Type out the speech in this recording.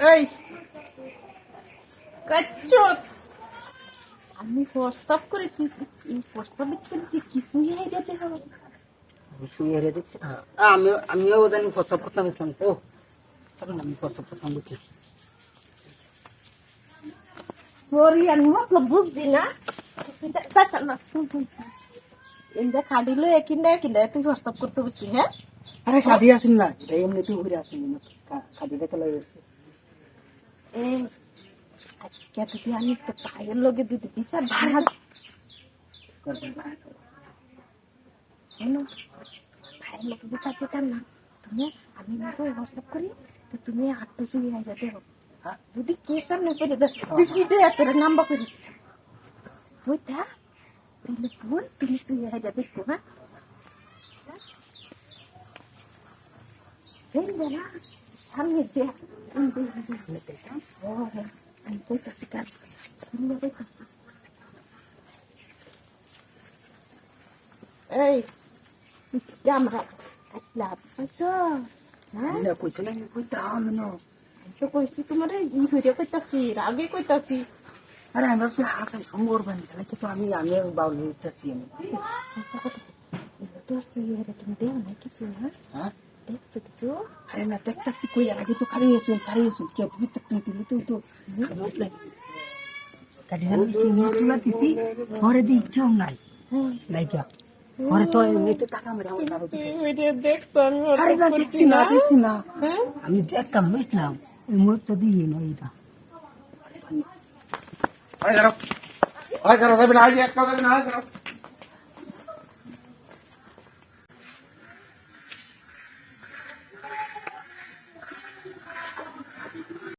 এই। কাচ্চুপ আমি হোয়াটসঅ্যাপ করে দিয়েছি এই হোয়াটসঅ্যাপে কিন্তু কিছুই দিতে হবে? হ্যাঁ, আমিও আমিও ওদের প্রস্তাব করতাম বুঝলাম আমি প্রস্তাব করতাম বুঝলাম কোরিয়ান মতলব বুঝলি না? না ইন্দা খাডিলো তুই হোয়াটসঅ্যাপ করতে বুঝলি হ্যাঁ? আরে খাদি আসেন না এটা এমনিতেই ঘুরে আসেন না। খাদিটা চলে গেছে এই আজকে যদি আমি তো পায়ের লগে দুধ বিচার ভাড়া হ্যালো ভাইয়ের লোক বিচার দিতাম না। তুমি আমি মতো হোয়াটসঅ্যাপ করি তো তুমি আটটু শুয়ে আইরা দেখো। হ্যাঁ? যদি কে সামনে পড়ে যায় তুই ফিটে এত নাম্বার করি। বুঝতা তাহলে বোন তুমি শুয়ে আইরা দেখো হ্যাঁ? না সামনে যে আমি কইতাছি কইতাছি এই আমরা আসলাম আইসো হ্যাঁ না কইছে না আমি কইতাম না তো কইছি তোমার ই হইরে কইতাছি রাগে কইতাছি আরে আমি ভাবছি হাসাই সম্ভব বানি তাহলে কিন্তু আমি আমি বাউল হইতেছি আমি আচ্ছা কথা এর তুমি দেও না কিছু হ্যাঁ হ্যাঁ দেখছ কিছু আরে না দেখতেছি কই আর আগে তো খারি আসুন খারি আসুন কে বুঝতে তুমি দিলি তুই তো কাটিনা দিছি নিয়ে তুলা দিছি ঘরে দি কেউ নাই নাই কেউ ঘরে তো এমনিতে টাকা মেরে আমার কারও দেখছ আরে না দেখছি না দেখছি না আমি দেখতাম বুঝলাম এই মুহূর্তে দিয়ে না এটা আয় করো আয় করো দেবেন আয় একটা দেবেন আয় করো